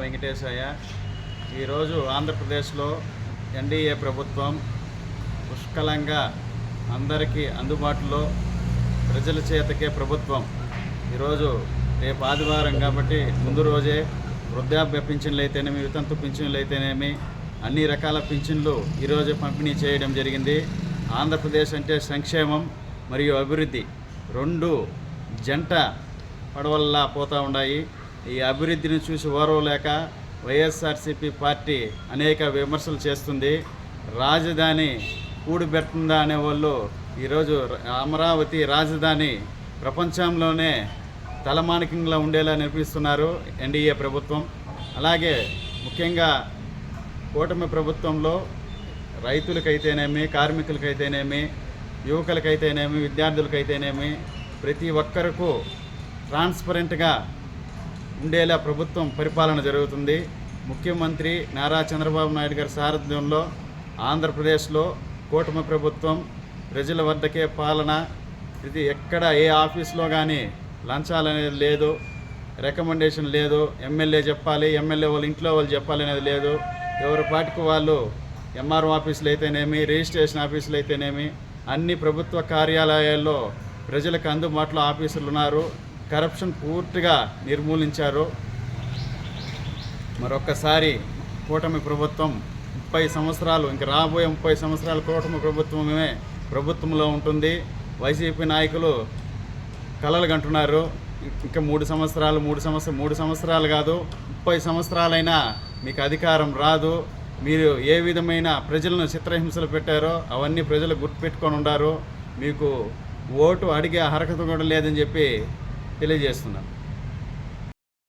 వెంకటేశయ్య. ఈరోజు ఆంధ్రప్రదేశ్లో ఎన్డీఏ ప్రభుత్వం పుష్కలంగా అందరికీ అందుబాటులో ప్రజల చేతకే ప్రభుత్వం. ఈరోజు రేపు ఆదివారం కాబట్టి ముందు రోజే వృద్ధాప్య పింఛన్లు అయితేనేమి వితంతు పింఛన్లు అయితేనేమి అన్ని రకాల పింఛన్లు ఈరోజు పంపిణీ చేయడం జరిగింది. ఆంధ్రప్రదేశ్ అంటే సంక్షేమం మరియు అభివృద్ధి రెండు జంట పడవల్లా పోతూ ఉన్నాయి ఈ అభివృద్ధిని చూసి ఓరవలేక వైఎస్ఆర్సీపీ పార్టీ అనేక విమర్శలు చేస్తుంది. రాజధాని కూడిపెడుతుందా అనే వాళ్ళు ఈరోజు అమరావతి రాజధాని ప్రపంచంలోనే తలమానికంగా ఉండేలా నిర్మిస్తున్నారు ఎన్డీఏ ప్రభుత్వం. అలాగే ముఖ్యంగా కూటమి ప్రభుత్వంలో రైతులకైతేనేమి కార్మికులకైతేనేమి యువకులకైతేనేమి విద్యార్థులకైతేనేమి ప్రతి ఒక్కరకు ట్రాన్స్పరెంట్గా ఉండేలా ప్రభుత్వం పరిపాలన జరుగుతుంది. ముఖ్యమంత్రి నారా చంద్రబాబు నాయుడు గారి సారథ్యంలో ఆంధ్రప్రదేశ్లో కూటమి ప్రభుత్వం ప్రజల వద్దకే పాలన ఇది ఎక్కడ ఏ ఆఫీస్లో కానీ లంచాలు అనేది లేదు రికమెండేషన్ లేదు ఎమ్మెల్యే చెప్పాలి ఎమ్మెల్యే వాళ్ళు ఇంట్లో వాళ్ళు చెప్పాలి అనేది లేదు. ఎవరి పాటికి వాళ్ళు ఎంఆర్ఓ ఆఫీసులు అయితేనేమి రిజిస్ట్రేషన్ ఆఫీసులు అయితేనేమి అన్ని ప్రభుత్వ కార్యాలయాల్లో ప్రజలకు అందుబాటులో ఆఫీసులు ఉన్నారు. కరప్షన్ పూర్తిగా నిర్మూలించారు మరొక్కసారి కూటమి ప్రభుత్వం ముప్పై సంవత్సరాలు ఇంక రాబోయే ముప్పై సంవత్సరాలు కూటమి ప్రభుత్వమే ప్రభుత్వంలో ఉంటుంది. వైసీపీ నాయకులు కలలు కంటున్నారు. ఇంకా మూడు సంవత్సరాలు మూడు సంవత్సరం మూడు సంవత్సరాలు కాదు ముప్పై సంవత్సరాలైనా మీకు అధికారం రాదు. మీరు ఏ విధమైన ప్రజలను చిత్రహింసలు పెట్టారో అవన్నీ ప్రజలు గుర్తుపెట్టుకొని ఉండారు. మీకు ఓటు అడిగే అర్హత కూడా లేదని చెప్పి తెలియజేస్తున్నాను.